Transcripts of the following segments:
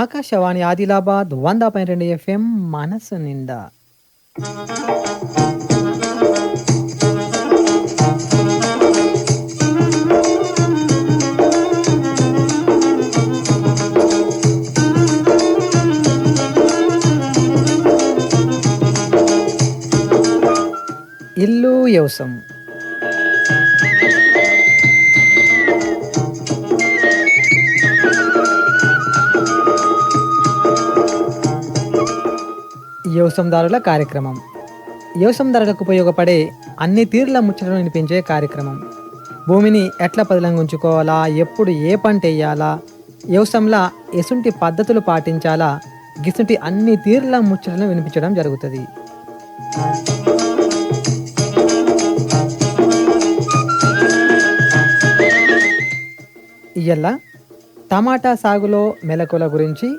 ఆకాశవాణి ఆదిలాబాద్ వంద పాయింట్ రెండు ఎఫ్ఎం మనసు నిండా. ఇల్లు వ్యవసం వ్యవసందారుల కార్యక్రమం. వ్యవసందారులకు ఉపయోగపడే అన్ని తీరుల ముచ్చటను వినిపించే కార్యక్రమం. భూమిని ఎట్లా పదిలంగా ఉంచుకోవాలా? ఎప్పుడు ఏ పంట వేయాలా? వ్యవసాయంలో ఎసుంటి పద్ధతులు పాటించాలా? గిసుంటి అన్ని తీరుల ముచ్చటను వినిపించడం జరుగుతుంది. ఇయ్యల్ల? టమాటా సాగులో మెలకుల గురించి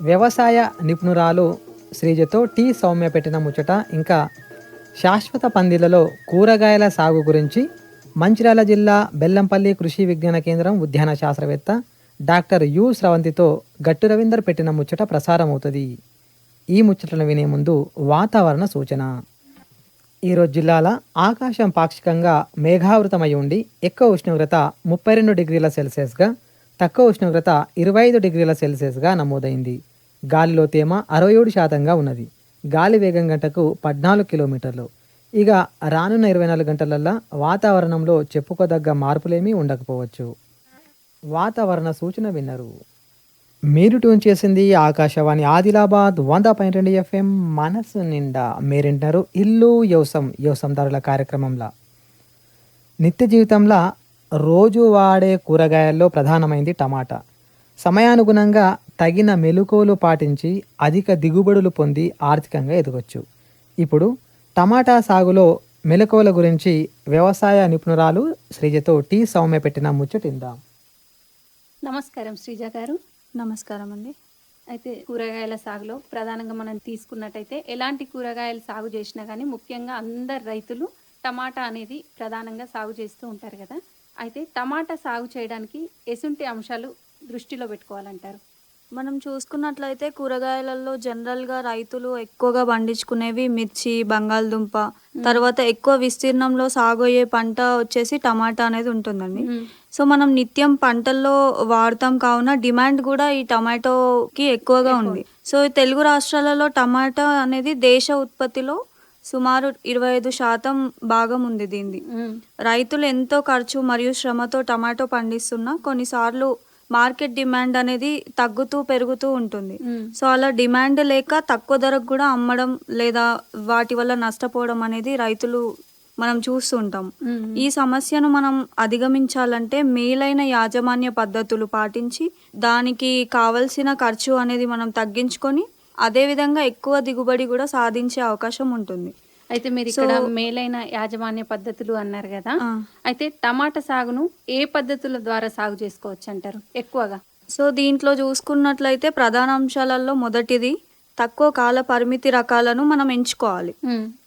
వ్యవసాయ నిపుణురాలు శ్రీజతో టీ సౌమ్య పెట్టిన ముచ్చట ఇంకా శాశ్వత పందిలలో కూరగాయల సాగు గురించి మంచిర్యాల జిల్లా బెల్లంపల్లి కృషి విజ్ఞాన కేంద్రం ఉద్యాన శాస్త్రవేత్త డాక్టర్ యు స్రవంతితో గట్టు రవీందర్ పెట్టిన ముచ్చట ప్రసారం అవుతుంది ఈ ముచ్చటను వినే ముందు వాతావరణ సూచన. ఈరోజు జిల్లాల ఆకాశం పాక్షికంగా మేఘావృతమై ఉండి ఎక్కువ ఉష్ణోగ్రత ముప్పై రెండు డిగ్రీల సెల్సియస్గా తక్కువ ఉష్ణోగ్రత ఇరవై ఐదు డిగ్రీల సెల్సియస్గా నమోదైంది. గాలిలో తేమ అరవై ఏడు శాతంగా ఉన్నది. గాలి వేగం గంటకు పద్నాలుగు కిలోమీటర్లు. ఇక రానున్న ఇరవై నాలుగు గంటలల్లా వాతావరణంలో చెప్పుకోదగ్గ మార్పులేమీ ఉండకపోవచ్చు. వాతావరణ సూచన విన్నరు. మీరు ట్యూన్ చేసింది ఆకాశవాణి ఆదిలాబాద్ వంద పాయింట్ రెండు ఎఫ్ఎం మనసు నిండా మీరింటున్నారు ఇల్లు యవసం యవసందారుల కార్యక్రమంలో. నిత్య జీవితంలో రోజు వాడే కూరగాయల్లో ప్రధానమైంది టమాటా. సమయానుగుణంగా తగిన మెలకువలు పాటించి అధిక దిగుబడులు పొంది ఆర్థికంగా ఎదగొచ్చు. ఇప్పుడు టమాటా సాగులో మెలకువల గురించి వ్యవసాయ నిపుణురాలు శ్రీజతో టీ సౌమ్య పెట్టిన ముచ్చటిందాం నమస్కారం శ్రీజ గారు. నమస్కారం అండి. అయితే కూరగాయల సాగులో ప్రధానంగా మనం తీసుకున్నట్టయితే ఎలాంటి కూరగాయలు సాగు చేసినా కానీ ముఖ్యంగా అందరు రైతులు టమాటా అనేది ప్రధానంగా సాగు చేస్తూ ఉంటారు కదా. అయితే టమాటా సాగు చేయడానికి ఎసుంటి అంశాలు దృష్టిలో పెట్టుకోవాలంటారు. మనం చూసుకున్నట్లయితే కూరగాయలలో జనరల్గా రైతులు ఎక్కువగా పండించుకునేవి మిర్చి బంగాళదుంప తర్వాత ఎక్కువ విస్తీర్ణంలో సాగు అయ్యే పంట వచ్చేసి టమాటా అనేది ఉంటుందండి. సో మనం నిత్యం పంటల్లో వాడతాం కావున డిమాండ్ కూడా ఈ టమాటోకి ఎక్కువగా ఉంది. సో తెలుగు రాష్ట్రాలలో టమాటా అనేది దేశ ఉత్పత్తిలో సుమారు ఇరవై ఐదు శాతం భాగం ఉంది దీనిది. రైతులు ఎంతో ఖర్చు మరియు శ్రమతో టమాటో పండిస్తున్నా కొన్నిసార్లు మార్కెట్ డిమాండ్ అనేది తగ్గుతూ పెరుగుతూ ఉంటుంది. సో అలా డిమాండ్ లేక తక్కువ ధరకు కూడా అమ్మడం లేదా వాటి వల్ల నష్టపోవడం అనేది రైతులు మనం చూస్తుంటాం ఈ సమస్యను మనం అధిగమించాలంటే మేలైన యాజమాన్య పద్ధతులు పాటించి దానికి కావలసిన ఖర్చు అనేది మనం తగ్గించుకొని అదే విధంగా ఎక్కువ దిగుబడి కూడా సాధించే అవకాశం ఉంటుంది. అయితే మీరు ఇక్కడ మేలైన యాజమాన్య పద్ధతులు అన్నారు కదా. అయితే టమాటా సాగును ఏ పద్ధతుల ద్వారా సాగు చేసుకోవచ్చు అంటారు? ఎక్కువగా. సో దీంట్లో చూసుకున్నట్లయితే ప్రధాన అంశాలలో మొదటిది తక్కువ కాల పరిమితి రకాలను మనం ఎంచుకోవాలి.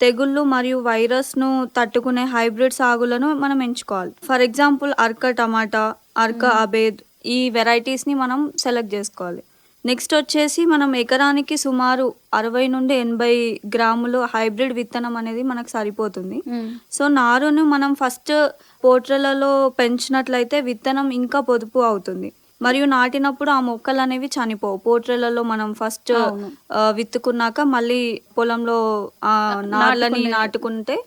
తెగుళ్ళు మరియు వైరస్ను తట్టుకునే హైబ్రిడ్ సాగులను మనం ఎంచుకోవాలి. ఫర్ ఎగ్జాంపుల్ అర్క టమాటా అర్క అబేద్ ఈ వెరైటీస్ని మనం సెలెక్ట్ చేసుకోవాలి. నెక్స్ట్ వచ్చేసి మనం ఎకరానికి సుమారు అరవై నుండి ఎనభై గ్రాములు హైబ్రిడ్ విత్తనం అనేది మనకు సరిపోతుంది. సో నారును మనం ఫస్ట్ పోట్రలలో పెంచినట్లయితే విత్తనం ఇంకా పొదుపు అవుతుంది. మరియు నాటినప్పుడు ఆ మొక్కలు అనేవి చనిపోవు. పోట్రెలలో మనం ఫస్ట్ విత్తుకున్నాక మళ్ళీ పొలంలో ఆ నాళ్ళని నాటుకుంటే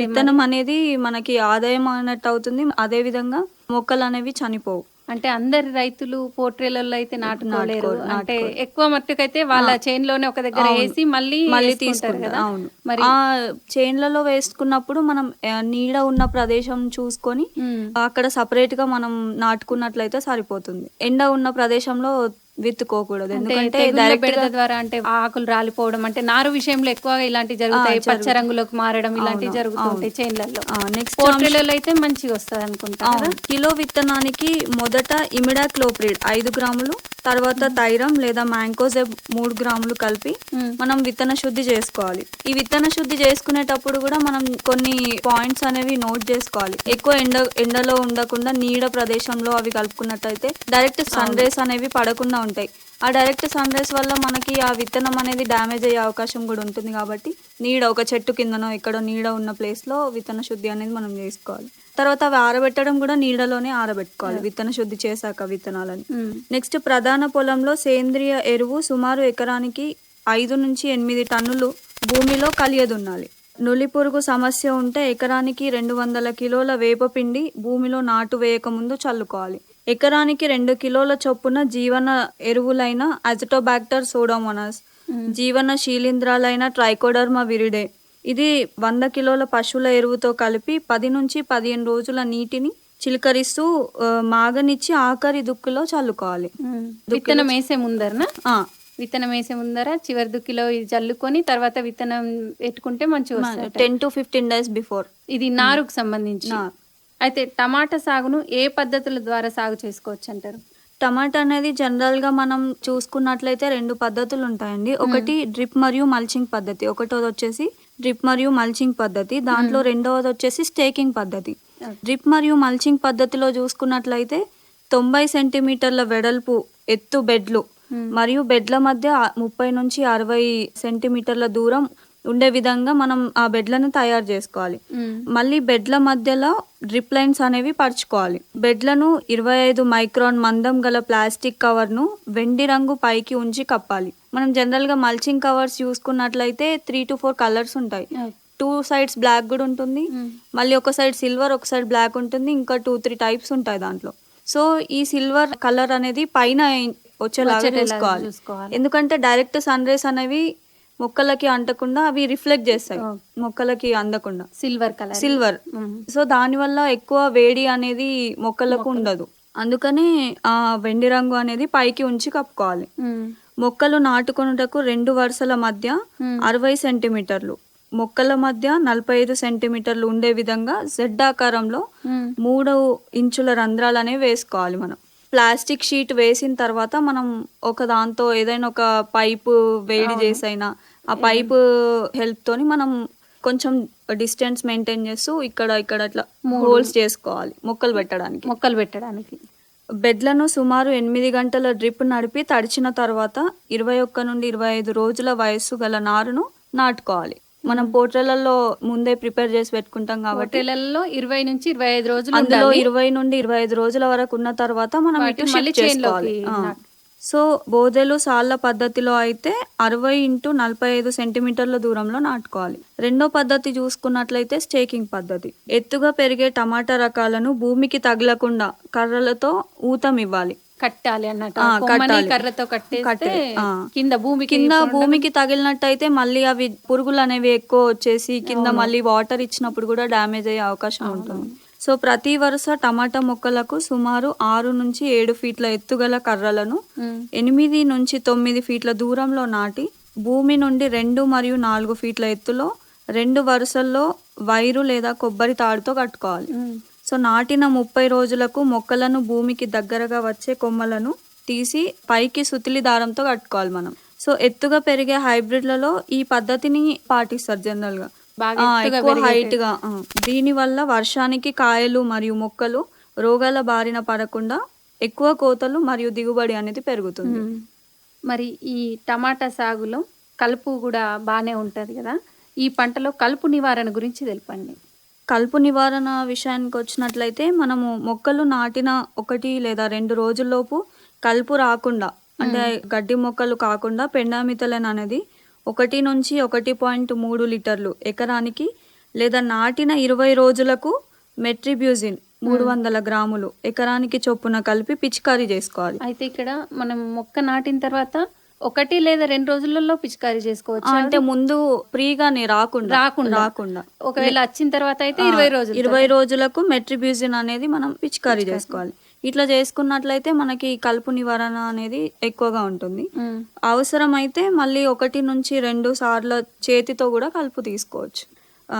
విత్తనం అనేది మనకి ఆదాయం అన్నట్టు అవుతుంది. అదే విధంగా మొక్కలు అనేవి చనిపోవు. అంటే అందరి రైతులు పోట్రేలలో అయితే నాటుకోలేరు. అంటే ఎక్కువ మట్టుకైతే వాళ్ళ చేన్లోనే ఒక దగ్గర వేసి మళ్ళీ మళ్ళీ తీసుకుంటారు కదా. అవును. మరి ఆ చేన్లలో వేసుకున్నప్పుడు మనం నీడ ఉన్న ప్రదేశం చూసుకొని. అక్కడ సపరేట్గా మనం నాటుకున్నట్లయితే సరిపోతుంది. ఎండ ఉన్న ప్రదేశంలో విత్తుకోకూడదు ఎందుకంటే బెడద ద్వారా అంటే ఆకులు రాలిపోవడం అంటే నారు విషయంలో ఎక్కువగా ఇలాంటివి జరుగుతాయి. పచ్చ రంగులోకి మారడం ఇలాంటివి జరుగుతుంటాయి చేన్లలో. నెక్స్ట్ పోట్రేలలో అయితే మంచిగా వస్తుంది అనుకుంటా కిలో విత్తనానికి మొదట ఇమిడాక్లోప్రిడ్ ఐదు గ్రాములు తర్వాత థైరం లేదా మ్యాంకోజెబ్ మూడు గ్రాములు కలిపి మనం విత్తన శుద్ధి చేసుకోవాలి. ఈ విత్తన శుద్ధి చేసుకునేటప్పుడు కూడా మనం కొన్ని పాయింట్స్ అనేవి నోట్ చేసుకోవాలి. ఎక్కువ ఎండ ఎండలో ఉండకుండా నీడ ప్రదేశంలో అవి కలుపుకున్నట్టయితే డైరెక్ట్ సన్ రేస్ అనేవి పడకుండా ఉంటాయి. ఆ డైరెక్ట్ సన్ రైస్ వల్ల మనకి ఆ విత్తనం అనేది డ్యామేజ్ అయ్యే అవకాశం కూడా ఉంటుంది కాబట్టి నీడ ఒక చెట్టు కిందనో ఎక్కడో నీడ ఉన్న ప్లేస్లో విత్తన శుద్ధి అనేది మనం చేసుకోవాలి. తర్వాత అవి ఆరబెట్టడం కూడా నీడలోనే ఆరబెట్టుకోవాలి విత్తన శుద్ధి చేశాక విత్తనాలని. నెక్స్ట్ ప్రధాన పొలంలో సేంద్రియ ఎరువు సుమారు ఎకరానికి ఐదు నుంచి ఎనిమిది టన్నులు భూమిలో కలియదున్నాలి. నులి పురుగు సమస్య ఉంటే ఎకరానికి రెండు వందల కిలోల వేపపిండి భూమిలో నాటు వేయకముందు చల్లుకోవాలి. ఎకరానికి రెండు కిలోల చొప్పున జీవన ఎరువులైన అజిటోబాక్టర్ సోడోమోనాస్ జీవన శీలింధ్రాలైన ట్రైకోడర్మా విరిడే. ఇది వంద కిలోల పశువుల ఎరువుతో కలిపి పది నుంచి పదిహేను రోజుల నీటిని చిలకరిస్తూ మాగనిచ్చి ఆఖరి దుక్కులో చల్లుకోవాలి. విత్తనం వేసే ముందరనా? విత్తనం వేసే ముందర చివరి దుక్కిలో ఇది చల్లుకొని తర్వాత విత్తనం పెట్టుకుంటే మంచిగా ten to fifteen days before. ఇది నారుకు సంబంధించి. అయితే టమాటా సాగును ఏ పద్ధతుల ద్వారా సాగు చేసుకోవచ్చు అంటారు? టమాటా అనేది జనరల్గా మనం చూసుకున్నట్లయితే రెండు పద్ధతులు ఉంటాయండి. ఒకటి డ్రిప్ మరియు మల్చింగ్ పద్ధతి ఒకటోది వచ్చేసి డ్రిప్ మరియు మల్చింగ్ పద్ధతి దాంట్లో రెండవది వచ్చేసి స్టేకింగ్ పద్ధతి. డ్రిప్ మరియు మల్చింగ్ పద్ధతిలో చూసుకున్నట్లయితే తొంభై సెంటీమీటర్ల వెడల్పు ఎత్తు బెడ్లు మరియు బెడ్ల మధ్య ముప్పై నుంచి అరవై సెంటీమీటర్ల దూరం ఉండే విధంగా మనం ఆ బెడ్లను తయారు చేసుకోవాలి. మళ్ళీ బెడ్ల మధ్యలో డ్రిప్ లైన్స్ అనేవి పరుచుకోవాలి. బెడ్లను ఇరవై ఐదు మైక్రాన్ మందం గల ప్లాస్టిక్ కవర్ను వెండి రంగు పైకి ఉంచి కప్పాలి. మనం జనరల్గా మల్చింగ్ కవర్స్ చూసుకున్నట్లయితే త్రీ టు ఫోర్ కలర్స్ ఉంటాయి. టూ సైడ్స్ బ్లాక్ కూడా ఉంటుంది. మళ్ళీ ఒక సైడ్ సిల్వర్ ఒక సైడ్ బ్లాక్ ఉంటుంది. ఇంకా టూ త్రీ టైప్స్ ఉంటాయి దాంట్లో. సో ఈ సిల్వర్ కలర్ అనేది పైన వచ్చేలాగా చూసుకోవాలి. ఎందుకంటే డైరెక్ట్ సన్ రేస్ అనేవి మొక్కలకి అంటకుండా అవి రిఫ్లెక్ట్ చేస్తాయి. మొక్కలకి అందకుండా. సిల్వర్ కలర్ సిల్వర్ సో దానివల్ల ఎక్కువ వేడి అనేది మొక్కలకు ఉండదు. అందుకని ఆ వెండి రంగు అనేది పైకి ఉంచి కప్పుకోవాలి. మొక్కలు నాటుకొనుటకు రెండు వరుసల మధ్య అరవై సెంటీమీటర్లు. మొక్కల మధ్య నలభై ఐదు సెంటీమీటర్లు ఉండే విధంగా జెడ్ ఆకారంలో మూడు ఇంచుల రంధ్రాలు అనేవి వేసుకోవాలి మనం. ప్లాస్టిక్ షీట్ వేసిన తర్వాత మనం ఒక దాంతో ఏదైనా ఒక పైపు వేడి చేసైనా ఆ పైపు హెల్ప్ తోని మనం కొంచెం డిస్టెన్స్ మెయింటైన్ చేస్తూ ఇక్కడ ఇక్కడ అట్లా హోల్స్ చేసుకోవాలి మొక్కలు పెట్టడానికి. మొక్కలు పెట్టడానికి. బెడ్లను సుమారు ఎనిమిది గంటల డ్రిప్ నడిపి తడిచిన తర్వాత ఇరవై ఒక్క నుండి ఇరవై ఐదు రోజుల వయస్సు గల నారును నాటుకోవాలి. మనం పోట్రలలో ముందే ప్రిపేర్ చేసి పెట్టుకుంటాం కాబట్టి ఇరవై నుంచి ఇరవై ఐదు రోజులు అందులో. ఇరవై నుండి ఇరవై ఐదు రోజుల వరకు ఉన్న తర్వాత మనం ఇటు చేసుకోవాలి. సో బోదెలు సాళ్ళ పద్ధతిలో అయితే అరవై ఇంటూ నలభై ఐదు సెంటీమీటర్ల దూరంలో నాటుకోవాలి. రెండో పద్ధతి చూసుకున్నట్లయితే స్టేకింగ్ పద్ధతి. ఎత్తుగా పెరిగే టమాటా రకాలను భూమికి తగలకుండా కర్రలతో ఊతం ఇవ్వాలి. కట్టాలి అన్నట్టు. కర్రతో కట్టేస్తే. కింద భూమికి కింద భూమికి తగిలినట్టయితే మళ్ళీ అవి పురుగులు అనేవి ఎక్కువ వచ్చేసి కింద మళ్ళీ వాటర్ ఇచ్చినప్పుడు కూడా డ్యామేజ్ అయ్యే అవకాశం ఉంటుంది సో ప్రతి వరుస టమాటా మొక్కలకు సుమారు ఆరు నుంచి ఏడు ఫీట్ల ఎత్తుగల కర్రలను. ఎనిమిది నుంచి తొమ్మిది ఫీట్ల దూరంలో నాటి భూమి నుండి రెండు మరియు నాలుగు ఫీట్ల ఎత్తులో రెండు వరుసల్లో వైరు లేదా కొబ్బరి తాడుతో కట్టుకోవాలి. సో నాటిన ముప్పై రోజులకు మొక్కలను భూమికి దగ్గరగా వచ్చే కొమ్మలను తీసి పైకి సుతిలి దారంతో కట్టుకోవాలి మనం సో ఎత్తుగా పెరిగే హైబ్రిడ్లలో ఈ పద్ధతిని పాటిస్తారు జనరల్గా బాగా ఆ, ఎత్తుగా ఎక్కువ పెరిగేటి. హైట్గా ఆ. దీని వల్ల వర్షానికి కాయలు మరియు మొక్కలు రోగాల బారిన పడకుండా ఎక్కువ కోతలు మరియు దిగుబడి అనేది పెరుగుతుంది. మరి ఈ టమాటా సాగులో కలుపు కూడా బాగానే ఉంటుంది కదా ఈ పంటలో కలుపు నివారణ గురించి తెలపండి కలుపు నివారణ విషయానికి వచ్చినట్లయితే మనము మొక్కలు నాటిన ఒకటి లేదా రెండు రోజుల్లోపు కలుపు రాకుండా అంటే గడ్డి మొక్కలు కాకుండా పెండామితలన్ అనేది ఒకటి నుంచి ఒకటి పాయింట్ మూడు లీటర్లు ఎకరానికి లేదా నాటిన ఇరవై రోజులకు మెట్రిబ్యూజిన్ మూడు వందల గ్రాములు ఎకరానికి చొప్పున కలిపి పిచికారీ చేసుకోవాలి. అయితే ఇక్కడ మనం మొక్క నాటిన తర్వాత ఒకటి లేదా రెండు రోజులలో పిచికారీ చేసుకోవచ్చు అంటే ముందు ఫ్రీగానే రాకుండా. రాకుండా. రాకుండా. ఒకవేళ వచ్చిన తర్వాత అయితే ఇరవై రోజులు ఇరవై రోజులకు మెట్రిబ్యూజిన్ అనేది మనం పిచికారీ చేసుకోవాలి. ఇట్లా చేసుకున్నట్లయితే మనకి కలుపు నివారణ అనేది ఎక్కువగా ఉంటుంది. అవసరమైతే మళ్ళీ ఒకటి నుంచి రెండు సార్లు చేతితో కూడా కలుపు తీసుకోవచ్చు.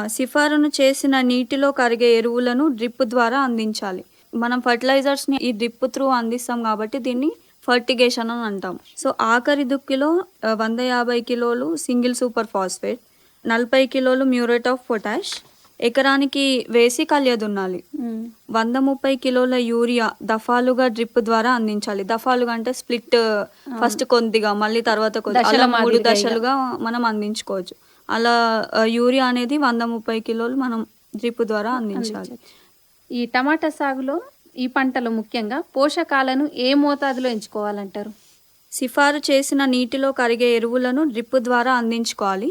సిఫారను చేసిన నీటిలో కరిగే ఎరువులను డ్రిప్ ద్వారా అందించాలి. మనం ఫర్టిలైజర్స్ని ఈ డ్రిప్ త్రూ అందిస్తాం కాబట్టి దీన్ని ఫర్టిగేషన్ అని అంటాం సో ఆఖరి దుక్కిలో వంద యాభై కిలోలు సింగిల్ సూపర్ ఫాస్ఫేట్ నలభై కిలోలు మ్యూరేట్ ఆఫ్ పొటాష్ ఎకరానికి వేసి కళ్యదున్నాలి. ఉమ్. వంద ముప్పై కిలోల యూరియా దఫాలుగా డ్రిప్ ద్వారా అందించాలి. దఫాలుగా అంటే స్ప్లిట్ ఫస్ట్ కొద్దిగా మళ్ళీ తర్వాత అలా మూడు. దశలుగా మనం అందించుకోవచ్చు. అలా యూరియా అనేది వంద ముప్పై కిలోలు మనం డ్రిప్ ద్వారా అందించాలి. ఈ టమాటా సాగులో ఈ పంటలో ముఖ్యంగా పోషకాలను ఏ మోతాదులో ఎంచుకోవాలంటారు? సిఫారు చేసిన నీటిలో కరిగే ఎరువులను డ్రిప్ ద్వారా అందించుకోవాలి.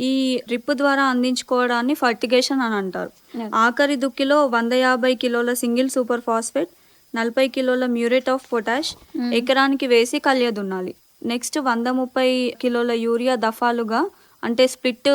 ఈ డ్రిప్ ద్వారా అందించుకోవడాన్ని ఫర్టిగేషన్ అని అంటారు. ఆఖరి దుక్కిలో వంద యాభై కిలోల సింగిల్ సూపర్ ఫాస్ఫేట్ నలభై కిలోల మ్యూరేట్ ఆఫ్ పొటాష్ ఎకరానికి వేసి కళ్యదున్నాలి నెక్స్ట్ వంద ముప్పై కిలోల యూరియా దఫాలుగా అంటే స్ప్లిట్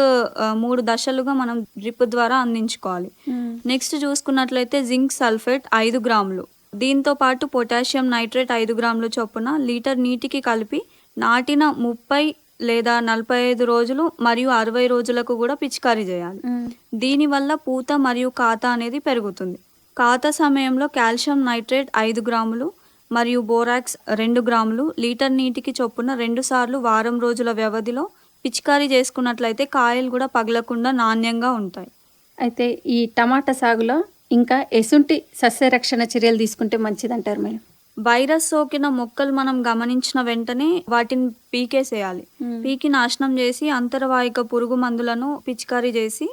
మూడు దశలుగా మనం డ్రిప్ ద్వారా అందించుకోవాలి ఉమ్. నెక్స్ట్ చూసుకున్నట్లయితే జింక్ సల్ఫేట్ ఐదు గ్రాములు దీంతో పాటు పొటాషియం నైట్రేట్ ఐదు గ్రాములు చొప్పున లీటర్ నీటికి కలిపి నాటిన ముప్పై లేదా నలభై ఐదు రోజులు మరియు అరవై రోజులకు కూడా పిచికారీ చేయాలి ఉమ్. దీనివల్ల పూత మరియు కాత అనేది పెరుగుతుంది కాత సమయంలో కాల్షియం నైట్రేట్ ఐదు గ్రాములు మరియు బోరాక్స్ రెండు గ్రాములు లీటర్ నీటికి చొప్పున రెండు సార్లు వారం రోజుల వ్యవధిలో పిచికారీ చేసుకున్నట్లయితే కాయలు కూడా పగలకుండా నాణ్యంగా ఉంటాయి. అయితే ఈ టమాటా సాగులో ఇంకా ఎసుంటి సస్యరక్షణ చర్యలు తీసుకుంటే మంచిదంటారు మేడం? వైరస్ సోకిన మొక్కలు మనం గమనించిన వెంటనే వాటిని పీకేసేయాలి. పీకి నాశనం చేసి అంతర్వాహిక పురుగు మందులను పిచికారీ చేసి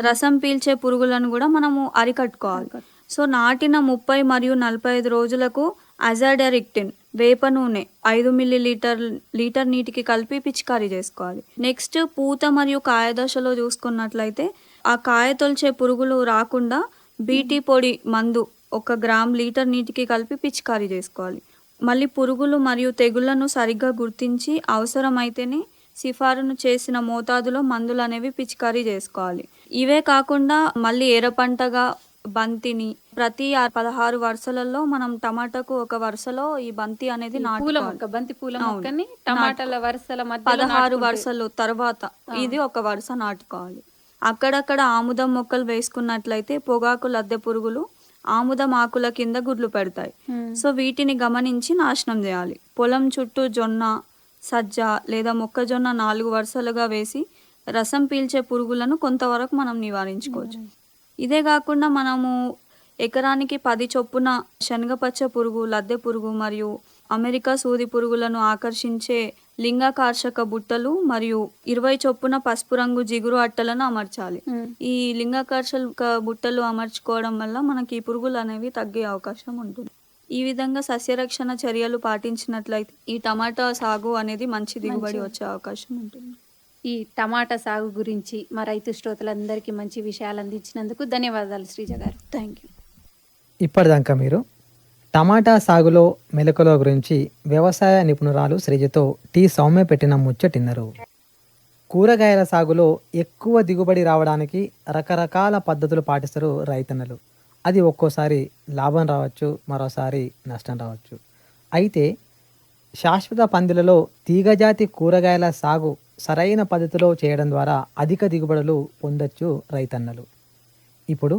రసం పీల్చే పురుగులను కూడా మనము అరికట్టుకోవాలి. సో నాటిన ముప్పై మరియు నలభై ఐదు రోజులకు అజాడెరిక్టిన్ వేప నూనె ఐదు మిల్లీ లీటర్ లీటర్ నీటికి కలిపి పిచికారీ చేసుకోవాలి. నెక్స్ట్ పూత మరియు కాయ దశలో చూసుకున్నట్లయితే ఆ కాయ తొలిచే పురుగులు రాకుండా బీటీ పొడి మందు ఒక గ్రామ్ లీటర్ నీటికి కలిపి పిచికారీ చేసుకోవాలి. మళ్ళీ పురుగులు మరియు తెగుళ్ళను సరిగ్గా గుర్తించి అవసరమైతేనే సిఫారసు చేసిన మోతాదులో మందులు అనేవి పిచికారీ చేసుకోవాలి. ఇవే కాకుండా మళ్ళీ ఎర్ర పంటగా బంతిని. ప్రతి పదహారు వరుసలలో మనం టమాటాకు ఒక వరుసలో ఈ బంతి అనేది పూల నాటుకోవాలి. మొక్క బంతి పూల. మొక్కని టమాటాల వరుసల పదహారు వరుసలు తర్వాత ఇది ఒక వరుస నాటుకోవాలి. అక్కడక్కడ ఆముదం మొక్కలు వేసుకున్నట్లయితే పొగాకు లద్దె పురుగులు ఆముదం ఆకుల కింద గుడ్లు పెడతాయి. సో వీటిని గమనించి నాశనం చేయాలి. పొలం చుట్టూ జొన్న సజ్జ లేదా మొక్కజొన్న నాలుగు వరుసలుగా వేసి రసం పీల్చే పురుగులను కొంతవరకు మనం నివారించుకోవచ్చు. ఇదే కాకుండా మనము ఎకరానికి పది చొప్పున శనగపచ్చ పురుగు లద్దె పురుగు మరియు అమెరికా సూది పురుగులను ఆకర్షించే లింగాకర్షక బుట్టలు మరియు ఇరవై చొప్పున పసుపు రంగు జిగురు అట్టలను అమర్చాలి. ఈ లింగాకర్షక బుట్టలు అమర్చుకోవడం వల్ల మనకి ఈ పురుగులు అనేవి తగ్గే అవకాశం ఉంటుంది. ఈ విధంగా సస్యరక్షణ చర్యలు పాటించినట్లయితే ఈ టమాటా సాగు అనేది మంచి దిగుబడి వచ్చే అవకాశం ఉంటుంది. ఈ టమాటా సాగు గురించి మా రైతు శ్రోతలందరికీ మంచి విషయాలు అందించినందుకు ధన్యవాదాలు శ్రీజ గారు. థ్యాంక్ యూ ఇప్పటిదాకా మీరు టమాటా సాగులో మెలకుల గురించి వ్యవసాయ నిపుణురాలు శ్రీజతో టీ సౌమ్య పెట్టిన ముచ్చటిన్నరు. కూరగాయల సాగులో ఎక్కువ దిగుబడి రావడానికి రకరకాల పద్ధతులు పాటిస్తారు రైతన్నలు. అది ఒక్కోసారి లాభం రావచ్చు మరోసారి నష్టం రావచ్చు. అయితే శాశ్వత పందిలలో తీగజాతి కూరగాయల సాగు సరైన పద్ధతిలో చేయడం ద్వారా అధిక దిగుబడులు పొందొచ్చు రైతన్నలు. ఇప్పుడు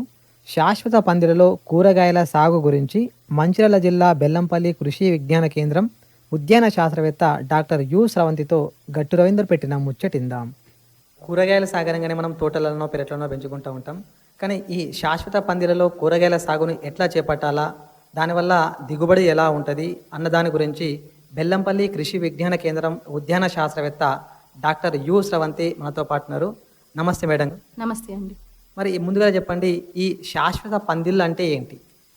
శాశ్వత పందిలలో కూరగాయల సాగు గురించి మంచిర్యాల జిల్లా బెల్లంపల్లి కృషి విజ్ఞాన కేంద్రం ఉద్యాన శాస్త్రవేత్త డాక్టర్ యు స్రవంతితో గట్టు రవీందర్ పెట్టిన ముచ్చటిందాం. కూరగాయల సాగరంగానే మనం తోటలలో పెరట్లలో పెంచుకుంటూ ఉంటాం. కానీ ఈ శాశ్వత పందిలలో కూరగాయల సాగును ఎట్లా చేపట్టాలా? దానివల్ల దిగుబడి ఎలా ఉంటుంది? అన్న దాని గురించి బెల్లంపల్లి కృషి విజ్ఞాన కేంద్రం ఉద్యాన శాస్త్రవేత్త డాక్టర్ యు స్రవంతి మనతో పాటు ఉన్నారు. నమస్తే మేడం. నమస్తే అండి. మరి ముందుగా చెప్పండి ఈ శాశ్వత పందిళ్ళు అంటే ఏంటి?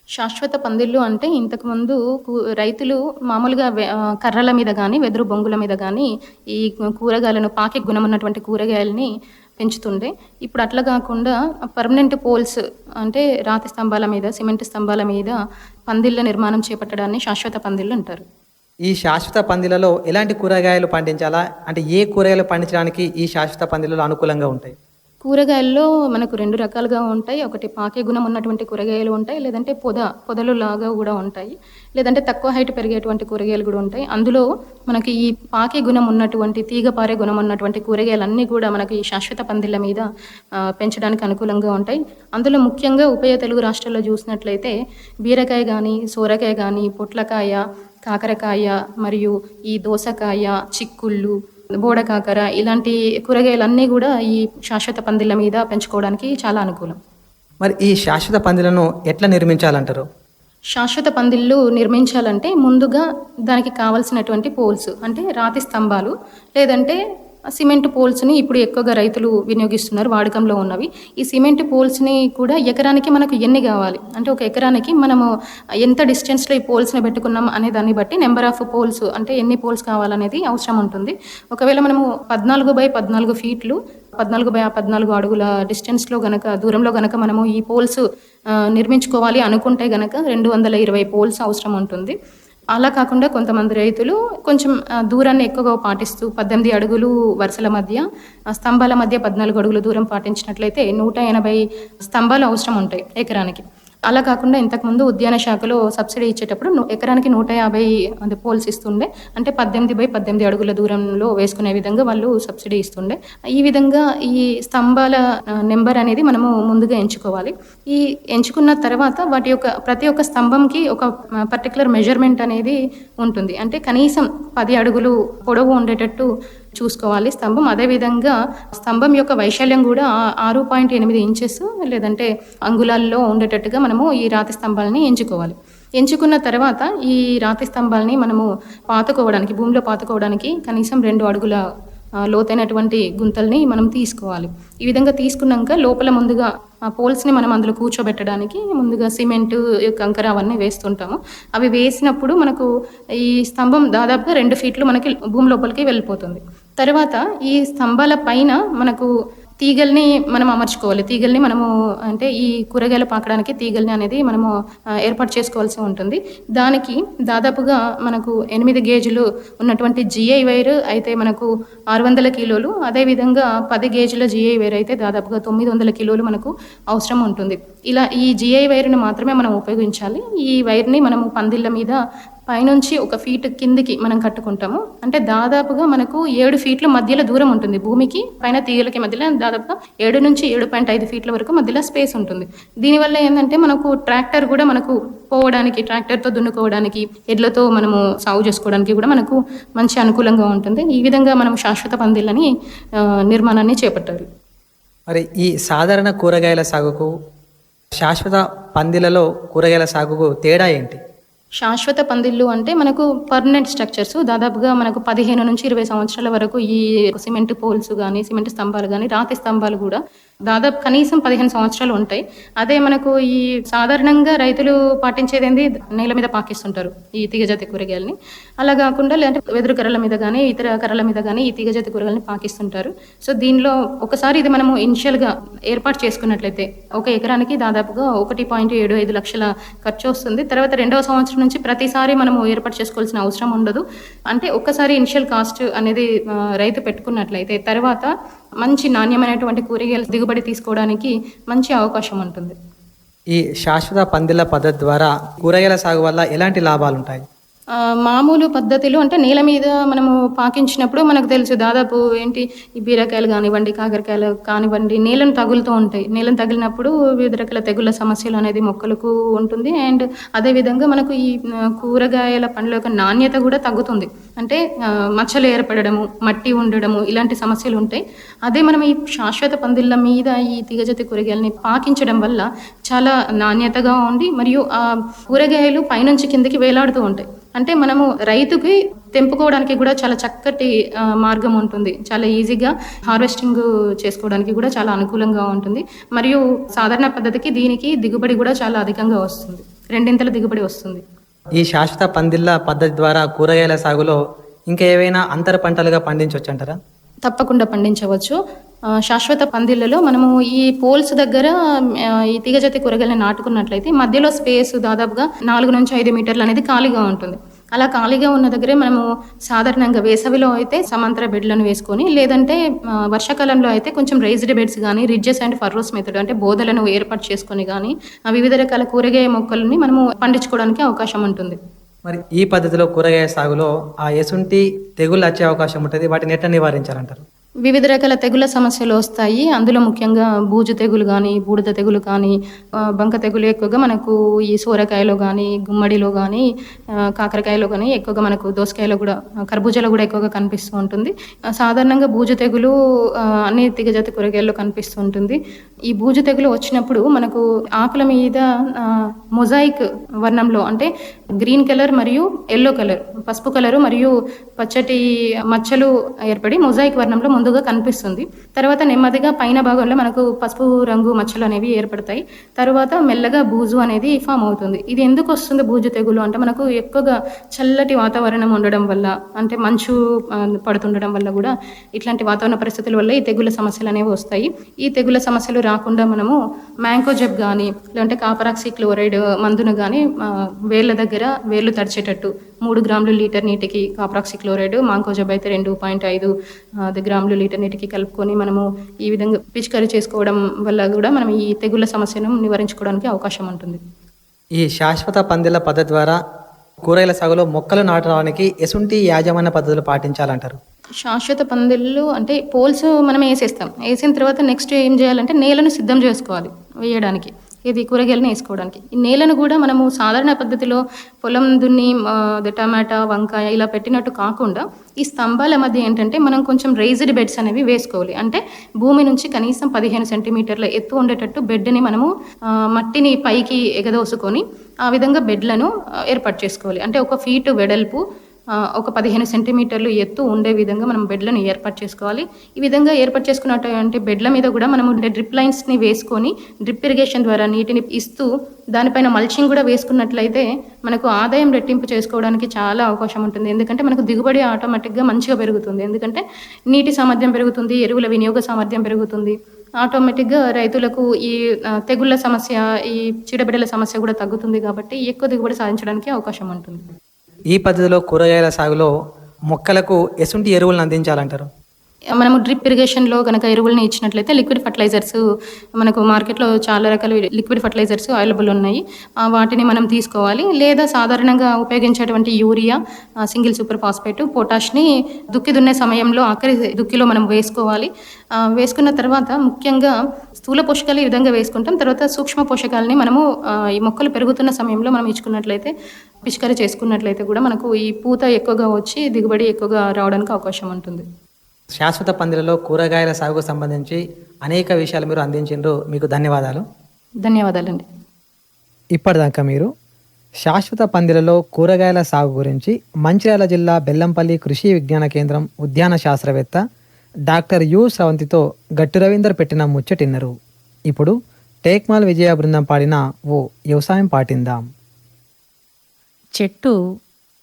శాశ్వత పందిళ్ళు అంటే ఇంతకుముందు రైతులు మామూలుగా కర్రల మీద కానీ వెదురు బొంగుల మీద కానీ ఈ కూరగాయలను పాకే గుణం ఉన్నటువంటి కూరగాయలని పెంచుతుండే. ఇప్పుడు అట్లా కాకుండా పర్మనెంట్ పోల్స్ అంటే రాతి స్తంభాల మీద సిమెంట్ స్తంభాల మీద పందిళ్ళ నిర్మాణం చేపట్టడాన్ని శాశ్వత పందిళ్ళు అంటారు. ఈ శాశ్వత పందిలలో ఎలాంటి కూరగాయలు పండించాలా? అంటే ఏ కూరగాయలు పండించడానికి ఈ శాశ్వత పందిలలో అనుకూలంగా ఉంటాయి? కూరగాయల్లో మనకు రెండు రకాలుగా ఉంటాయి. ఒకటి పాకే గుణం ఉన్నటువంటి కూరగాయలు ఉంటాయి. లేదంటే పొద పొదలు లాగా కూడా ఉంటాయి. లేదంటే తక్కువ హైట్ పెరిగేటువంటి కూరగాయలు కూడా ఉంటాయి. అందులో మనకి ఈ పాకే గుణం ఉన్నటువంటి తీగ పారే గుణం ఉన్నటువంటి కూరగాయలన్నీ కూడా మనకి ఈ శాశ్వత పందిళ్ళ మీద పెంచడానికి అనుకూలంగా ఉంటాయి. అందులో ముఖ్యంగా ఉభయ తెలుగు రాష్ట్రాల్లో చూసినట్లయితే బీరకాయ కానీ సోరకాయ కానీ పొట్లకాయ కాకరకాయ మరియు ఈ దోసకాయ చిక్కుళ్ళు బోడకాకర ఇలాంటి కూరగాయలన్నీ కూడా ఈ శాశ్వత పందిళ్ళ మీద పెంచుకోవడానికి చాలా అనుకూలం. మరి ఈ శాశ్వత పందిలను ఎట్లా నిర్మించాలంటారు? శాశ్వత పందిళ్ళు నిర్మించాలంటే ముందుగా దానికి కావలసినటువంటి పోల్స్ అంటే రాతి స్తంభాలు లేదంటే సిమెంట్ పోల్స్ని ఇప్పుడు ఎక్కువగా రైతులు వినియోగిస్తున్నారు వాడకంలో ఉన్నవి. ఈ సిమెంట్ పోల్స్ని కూడా ఎకరానికి మనకు ఎన్ని కావాలి? అంటే ఒక ఎకరానికి మనము ఎంత డిస్టెన్స్లో ఈ పోల్స్ని పెట్టుకున్నాం అనే దాన్ని బట్టి నెంబర్ ఆఫ్ పోల్స్ అంటే ఎన్ని పోల్స్ కావాలనేది అవసరం ఉంటుంది. ఒకవేళ మనము పద్నాలుగు బై పద్నాలుగు ఫీట్లు పద్నాలుగు బై పద్నాలుగు అడుగుల డిస్టెన్స్లో గనక దూరంలో గనక మనము ఈ పోల్స్ నిర్మించుకోవాలి అనుకుంటే గనక రెండు వందల ఇరవై పోల్స్ అవసరం ఉంటుంది. అలా కాకుండా కొంతమంది రైతులు కొంచెం దూరాన్ని ఎక్కువగా పాటిస్తూ పద్దెనిమిది అడుగులు వరుసల మధ్య స్తంభాల మధ్య పద్నాలుగు అడుగులు దూరం పాటించినట్లయితే నూట ఎనభై స్తంభాలు అవసరం ఉంటాయి ఎకరానికి. అలా కాకుండా ఇంతకుముందు ఉద్యాన శాఖలో సబ్సిడీ ఇచ్చేటప్పుడు ఎకరానికి నూట యాభై అది పోల్స్ ఇస్తుండే. అంటే పద్దెనిమిది బై పద్దెనిమిది అడుగుల దూరంలో వేసుకునే విధంగా వాళ్ళు సబ్సిడీ ఇస్తుండే. ఈ విధంగా ఈ స్తంభాల నెంబర్ అనేది మనము ముందుగా ఎంచుకోవాలి. ఈ ఎంచుకున్న తర్వాత వాటి యొక్క ప్రతి ఒక్క స్తంభంకి ఒక పర్టికులర్ మెజర్మెంట్ అనేది ఉంటుంది. అంటే కనీసం పది అడుగులు పొడవు ఉండేటట్టు చూసుకోవాలి. స్తంభం అదేవిధంగా స్తంభం యొక్క వైశాల్యం కూడా ఆరు పాయింట్ ఎనిమిది ఇంచెస్ లేదంటే అంగుళాల్లో ఉండేటట్టుగా మనము ఈ రాతి స్తంభాలని ఎంచుకోవాలి. ఎంచుకున్న తర్వాత ఈ రాతి స్తంభాలని మనము పాతుకోవడానికి భూమిలో పాతుకోవడానికి కనీసం రెండు అడుగుల లోతైనటువంటి గుంతల్ని మనం తీసుకోవాలి. ఈ విధంగా తీసుకున్నాక లోపల ముందుగా ఆ పోల్స్ని మనం అందులో కూర్చోబెట్టడానికి ముందుగా సిమెంట్ కంకర అవన్నీ వేస్తుంటాము. అవి వేసినప్పుడు మనకు ఈ స్తంభం దాదాపుగా రెండు ఫీట్లు మనకి భూమి లోపలికి వెళ్ళిపోతుంది. తర్వాత ఈ స్తంభాల పైన మనకు తీగల్ని మనం అమర్చుకోవాలి. తీగల్ని మనము అంటే ఈ కూరగాయలు పాకడానికి తీగల్ని అనేది మనము ఏర్పాటు చేసుకోవాల్సి ఉంటుంది. దానికి దాదాపుగా మనకు ఎనిమిది గేజులు ఉన్నటువంటి జిఐ వైర్ అయితే మనకు ఆరు వందల కిలోలు అదేవిధంగా పది గేజుల జిఐ వైర్ అయితే దాదాపుగా తొమ్మిది వందల కిలోలు మనకు అవసరం ఉంటుంది. ఇలా ఈ జిఐ వైర్ను మాత్రమే మనం ఉపయోగించాలి. ఈ వైర్ని మనము పందిళ్ళ మీద పైనుంచి ఒక ఫీట్ కిందికి మనం కట్టుకుంటాము. అంటే దాదాపుగా మనకు ఏడు ఫీట్ల మధ్యలో దూరం ఉంటుంది. భూమికి పైన తీగలకి మధ్యలో దాదాపుగా ఏడు నుంచి ఏడు పాయింట్ ఐదు ఫీట్ల వరకు మధ్యలో స్పేస్ ఉంటుంది. దీనివల్ల ఏంటంటే మనకు ట్రాక్టర్ కూడా మనకు పోవడానికి ట్రాక్టర్తో దున్నుకోవడానికి ఎడ్లతో మనము సాగు చేసుకోవడానికి కూడా మనకు మంచి అనుకూలంగా ఉంటుంది. ఈ విధంగా మనం శాశ్వత పందిళ్ళని నిర్మాణాన్ని చేపట్టాలి. మరి ఈ సాధారణ కూరగాయల సాగుకు శాశ్వత పందిలలో కూరగాయల సాగుకు తేడా ఏంటి? శాశ్వత పందిళ్ళు అంటే మనకు పర్మనెంట్ స్ట్రక్చర్స్. దాదాపుగా మనకు పదిహేను నుంచి ఇరవై సంవత్సరాల వరకు ఈ సిమెంట్ పోల్స్ కానీ సిమెంట్ స్తంభాలు కానీ రాతి స్తంభాలు కూడా దాదాపు కనీసం పదిహేను సంవత్సరాలు ఉంటాయి. అదే మనకు ఈ సాధారణంగా రైతులు పాటించేది ఏంది నేల మీద పాకిస్తుంటారు ఈ తీగజాతి కూరగాయలని. అలా కాకుండా లేదంటే వెదురు కర్రల మీద కానీ ఇతర కర్రల మీద కానీ ఈ తీగజాతి కూరగాయలని పాకిస్తుంటారు. సో దీనిలో ఒకసారి ఇది మనము ఇనిషియల్గా ఏర్పాటు చేసుకున్నట్లయితే ఒక ఎకరానికి దాదాపుగా ఒకటి పాయింట్ ఏడు ఐదు లక్షల ఖర్చు వస్తుంది. తర్వాత రెండవ సంవత్సరం నుంచి ప్రతిసారి మనము ఏర్పాటు చేసుకోవాల్సిన అవసరం ఉండదు. అంటే ఒక్కసారి ఇనిషియల్ కాస్ట్ అనేది రైతు పెట్టుకున్నట్లయితే తర్వాత మంచి నాణ్యమైనటువంటి కూరగాయల దిగుబడి తీసుకోవడానికి మంచి అవకాశం ఉంటుంది. ఈ శాశ్వత పందిల పద్ధతి ద్వారా కూరగాయల సాగు వల్ల ఎలాంటి లాభాలు ఉంటాయి మామూలు పద్ధతిలో అంటే నేల మీద మనము పాకించినప్పుడు మనకు తెలుసు దాదాపు ఏంటి ఈ బీరకాయలు కానివ్వండి కాకరకాయలు కానివ్వండి నేలను తగులుతూ ఉంటాయి. నేలను తగిలినప్పుడు వివిధ రకాల తెగుళ్ళ సమస్యలు అనేది మొక్కలకు ఉంటుంది. అండ్ అదేవిధంగా మనకు ఈ కూరగాయల పండ్ల యొక్క నాణ్యత కూడా తగ్గుతుంది. అంటే మచ్చలు ఏర్పడము మట్టి ఉండడము ఇలాంటి సమస్యలు ఉంటాయి. అదే మనం ఈ శాశ్వత పందిళ్ళ మీద ఈ తీగజాతి కూరగాయలని పాకించడం వల్ల చాలా నాణ్యతగా ఉండి మరియు ఆ కూరగాయలు పైనుంచి కిందకి వేలాడుతూ ఉంటాయి. అంటే మనము రైతుకి తెంపుకోవడానికి కూడా చాలా చక్కటి మార్గం ఉంటుంది. చాలా ఈజీగా హార్వెస్టింగ్ చేసుకోవడానికి కూడా చాలా అనుకూలంగా ఉంటుంది. మరియు సాధారణ పద్ధతికి దీనికి దిగుబడి కూడా చాలా అధికంగా వస్తుంది. రెండింతల దిగుబడి వస్తుంది. ఈ శాశ్వత పందిళ్ళ పద్ధతి ద్వారా కూరగాయల సాగులో ఇంకా ఏవైనా అంతర పంటలుగా పండించవచ్చు అంటారా తప్పకుండా పండించవచ్చు. శాశ్వత పందిళ్ళలో మనము ఈ పోల్స్ దగ్గర ఈ తీగజాతి కూరగాయలను నాటుకున్నట్లయితే మధ్యలో స్పేస్ దాదాపుగా నాలుగు నుంచి ఐదు మీటర్లు అనేది ఖాళీగా ఉంటుంది. అలా ఖాళీగా ఉన్న దగ్గరే మనము సాధారణంగా వేసవిలో అయితే సమాంతర బెడ్లను వేసుకొని లేదంటే వర్షాకాలంలో అయితే కొంచెం రైజ్డ్ బెడ్స్ కానీ రిడ్జెస్ అండ్ ఫర్రోస్ మెథడ్ అంటే బోధలను ఏర్పాటు చేసుకొని కానీ వివిధ రకాల కూరగాయ మొక్కలని మనము పండించుకోవడానికి అవకాశం ఉంటుంది. మరి ఈ పద్ధతిలో కూరగాయ సాగులో ఆ ఎసుంటి తెగుళ్ళు వచ్చే అవకాశం ఉంటుంది వాటిని ఎట్లా నివారించాలంటారు? వివిధ రకాల తెగుల సమస్యలు వస్తాయి. అందులో ముఖ్యంగా బూజు తెగులు కానీ బూడిద తెగులు కానీ బంక తెగులు ఎక్కువగా మనకు ఈ సోరకాయలో కానీ గుమ్మడిలో కానీ కాకరకాయలో కానీ ఎక్కువగా మనకు దోసకాయలో కూడా కర్బూజాలో కూడా ఎక్కువగా కనిపిస్తూ ఉంటుంది. సాధారణంగా బూజు తెగులు అన్ని తీగజాతి కూరగాయల్లో కనిపిస్తూ ఉంటుంది. ఈ బూజు తెగులు వచ్చినప్పుడు మనకు ఆకుల మీద మొజాయిక్ వర్ణంలో అంటే గ్రీన్ కలర్ మరియు ఎల్లో కలర్ పసుపు కలరు మరియు పచ్చటి మచ్చలు ఏర్పడి మొజాయిక్ వర్ణంలో ముందుగా కనిపిస్తుంది. తర్వాత నెమ్మదిగా పైన భాగంలో మనకు పసుపు రంగు మచ్చలు అనేవి ఏర్పడతాయి. తర్వాత మెల్లగా బూజు అనేది ఫామ్ అవుతుంది. ఇది ఎందుకు వస్తుంది బూజు తెగులు? అంటే మనకు ఎక్కువగా చల్లటి వాతావరణం ఉండడం వల్ల అంటే మంచు పడుతుండడం వల్ల కూడా ఇట్లాంటి వాతావరణ పరిస్థితుల వల్ల ఈ తెగుల సమస్యలు అనేవి వస్తాయి. ఈ తెగుల సమస్యలు రాకుండా మనము మ్యాంకోజెబ్ కానీ లేదంటే కాపరాక్సీ క్లోరైడ్ మందును కానీ వేళ్ళ దగ్గర వేళ్ళు తడిచేటట్టు మూడు గ్రాములు లీటర్ నీటికి కాపరాక్సి క్లోరైడ్ మాంకోజబ్ అయితే రెండు పాయింట్ ఐదు గ్రాములు లీటర్ నీటికి కలుపుకొని మనము ఈ విధంగా పిచికారీ చేసుకోవడం వల్ల కూడా మనం ఈ తెగుళ్ళ సమస్యను నివారించుకోవడానికి అవకాశం ఉంటుంది. ఈ శాశ్వత పందిల పద్ధతి ద్వారా కూరగాయల సాగులో మొక్కలు నాటడానికి ఎసుంటి యాజమాన్య పద్ధతులు పాటించాలంటారు? శాశ్వత పందిళ్ళు అంటే పోల్స్ మనం వేసేస్తాం. వేసిన తర్వాత నెక్స్ట్ ఏం చేయాలంటే నేలను సిద్ధం చేసుకోవాలి వేయడానికి. ఇది కూరగాయలను వేసుకోవడానికి. ఈ నేలను కూడా మనము సాధారణ పద్ధతిలో పొలం దున్ని టమాటా వంకాయ ఇలా పెట్టినట్టు కాకుండా ఈ స్తంభాల మధ్య ఏంటంటే మనం కొంచెం రైజ్డ్ బెడ్స్ అనేవి వేసుకోవాలి. అంటే భూమి నుంచి కనీసం పదిహేను సెంటీమీటర్ల ఎత్తు ఉండేటట్టు బెడ్ని మనము మట్టిని పైకి ఎగదోసుకొని ఆ విధంగా బెడ్లను ఏర్పాటు చేసుకోవాలి. అంటే ఒక ఫీటు వెడల్పు ఒక పదిహేను సెంటీమీటర్లు ఎత్తు ఉండే విధంగా మనం బెడ్లను ఏర్పాటు చేసుకోవాలి. ఈ విధంగా ఏర్పాటు చేసుకున్నటువంటి బెడ్ల మీద కూడా మనము డ్రిప్ లైన్స్ని వేసుకొని డ్రిప్ ఇరిగేషన్ ద్వారా నీటిని ఇస్తూ దానిపైన మల్చింగ్ కూడా వేసుకున్నట్లయితే మనకు ఆదాయం రెట్టింపు చేసుకోవడానికి చాలా అవకాశం ఉంటుంది. ఎందుకంటే మనకు దిగుబడి ఆటోమేటిక్గా మంచిగా పెరుగుతుంది. ఎందుకంటే నీటి సామర్థ్యం పెరుగుతుంది ఎరువుల వినియోగ సామర్థ్యం పెరుగుతుంది. ఆటోమేటిక్గా రైతులకు ఈ తెగుళ్ళ సమస్య ఈ చీడబిడల సమస్య కూడా తగ్గుతుంది కాబట్టి ఎక్కువ దిగుబడి సాధించడానికి అవకాశం ఉంటుంది. ఈ పద్ధతిలో కూరగాయల సాగులో మొక్కలకు ఎసుంటి ఎరువులను అందించాలంటారు. మనము డ్రిప్ ఇరిగేషన్లో కనుక ఎరువులని ఇచ్చినట్లయితే లిక్విడ్ ఫర్టిలైజర్స్ మనకు మార్కెట్లో చాలా రకాల లిక్విడ్ ఫర్టిలైజర్స్ అవైలబుల్ ఉన్నాయి. వాటిని మనం తీసుకోవాలి. లేదా సాధారణంగా ఉపయోగించేటువంటి యూరియా సింగిల్ సూపర్ ఫాస్ఫేట్ పొటాష్ని దుక్కి దున్నే సమయంలో ఆఖరి దుక్కిలో మనం వేసుకోవాలి. వేసుకున్న తర్వాత ముఖ్యంగా స్థూల పోషకాలు ఈ విధంగా వేసుకుంటాం. తర్వాత సూక్ష్మ పోషకాలని మనము ఈ మొక్కలు పెరుగుతున్న సమయంలో మనం ఇచ్చుకున్నట్లయితే పిచికారీ చేసుకున్నట్లయితే కూడా మనకు ఈ పూత ఎక్కువగా వచ్చి దిగుబడి ఎక్కువగా రావడానికి అవకాశం ఉంటుంది. శాశ్వత పందిలలో కూరగాయల సాగుకు సంబంధించి అనేక విషయాలు మీరు అందించిండ్రు. మీకు ధన్యవాదాలు. ధన్యవాదాలండి. ఇప్పటిదాకా మీరు శాశ్వత పందిలలో కూరగాయల సాగు గురించి మంచిర్యాల జిల్లా బెల్లంపల్లి కృషి విజ్ఞాన కేంద్రం ఉద్యాన శాస్త్రవేత్త డాక్టర్ యు స్రవంతితో గట్టు రవీందర్ పెట్టిన ముచ్చటిన్నరు ఇప్పుడు టేక్మాల్ విజయ బృందం పాడిన ఓ వ్యవసాయం పాటిందాం. చెట్టు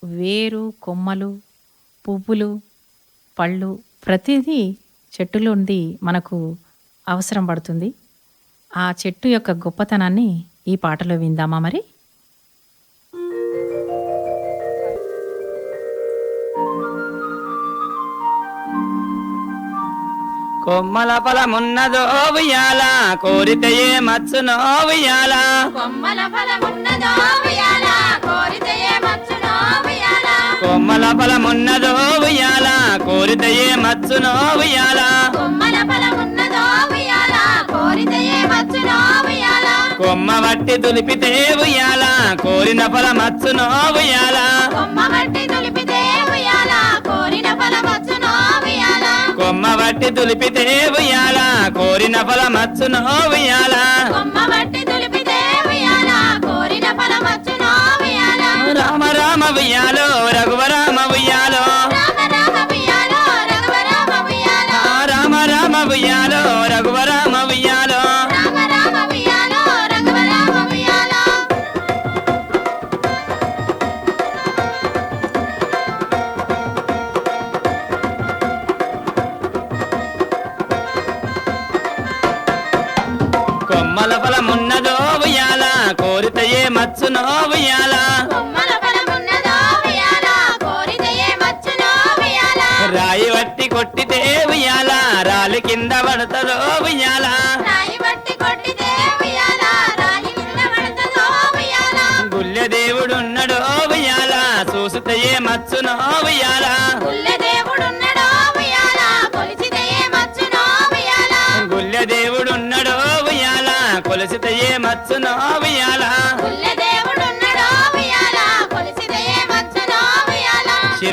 వేరు కొమ్మలు పువ్వులు పళ్ళు ప్రతిదీ చెట్టులో ఉండి మనకు అవసరం పడుతుంది. ఆ చెట్టు యొక్క గొప్పతనాన్ని ఈ పాటలో విందామా మరి? కొమ్మల ఫలమున్నదో ఉయ్యాల కోరితే ఏ మచ్చునో ఉయ్యాల. కొమ్మల ఫలమున్నదో ఉయ్యాల కొమ్మల ఫలమున్నదో ఉయ్యాల కోరితే ఏ మచ్చునో ఉయ్యాల. కొమ్మ వట్టి తులిపితే ఉయ్యాల కోరిన ఫల మచ్చునో ఉయ్యాల. కొమ్మ వట్టి తులిపితే ఉయ్యాల కోరిన ఫలమచ్చునో ఉయ్యాల. కొమ్మ వట్టి తులిపితే ఉయ్యాల కోరిన ఫల రామ రామ ఉయ్యాలో రఘువరామ ఉయ్యాలో.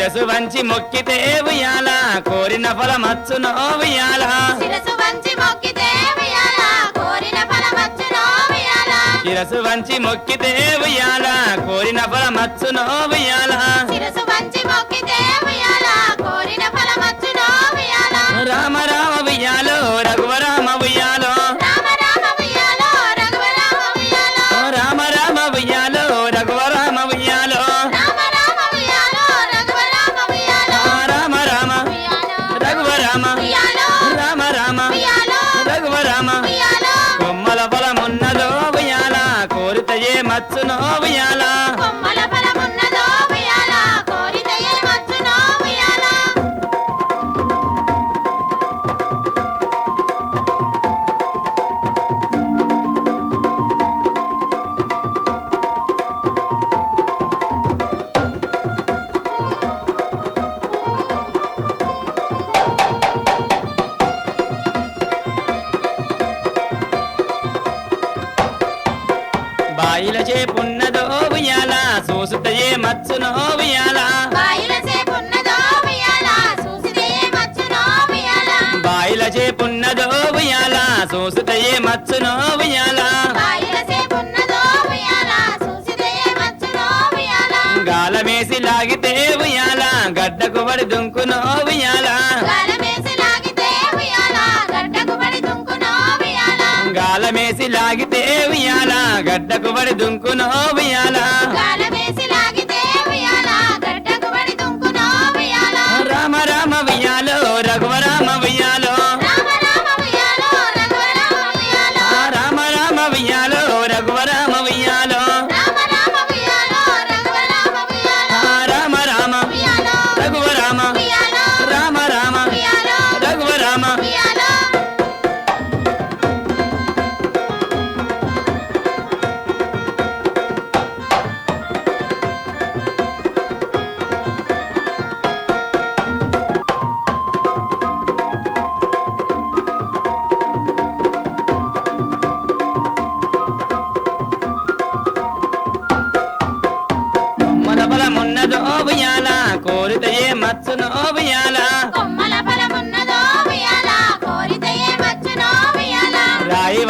శిరసు వంచి మొక్కితే ఉయ్యాల కోరిన ఫల మచ్చునో ఉయ్యాల. శిరసు వంచి మొక్కితే ఉయ్యాల కోరిన ఫలం వచ్చునో ఉయ్యాల. శిరసు వంచి మొక్కితే ఉయ్యాల కోరిన ఫల మచ్చునో ఉయ్యాల. శిరసు వంచి మొక్కితే ఉయ్యాల కోరిన ఉయ్యాల. రామ రామ ఉయ్యాలో రఘువరామ గడ్డకు పడి దుంకునో ఉయ్యాల గాలమేసి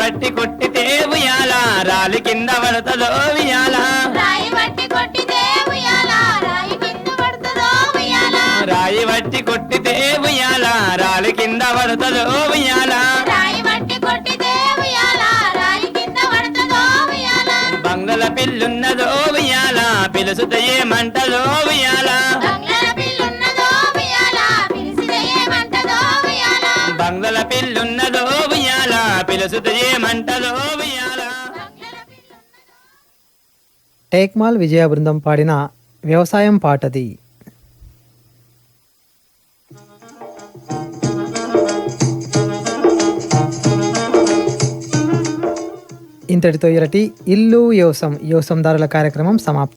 వట్టి కొట్టితే ఉయ్యాల రాలి కింద పడతదో ఉయ్యాల రాయి బట్టి కొట్టితే ఉయ్యాల రాయి కింద పడుతుందో ఉయ్యాల రాయి వట్టి కొట్టితే ఉయ్యాల రాలి కింద పడతదో ఉయ్యాల రాయి బట్టి కొట్టితే ఉయ్యాల రాయి కింద పడుతుందో ఉయ్యాల బంగళ పిల్లున్నదో ఉయ్యాల పిలుసుతయే మంటలో ఉయ్యాల టేక్మాల్ విజయ బృందం పాడిన వ్యవసాయం పాటది. ఇంతటితో ఇరటి ఇల్లు యోసం యోసందారుల కార్యక్రమం సమాప్తం.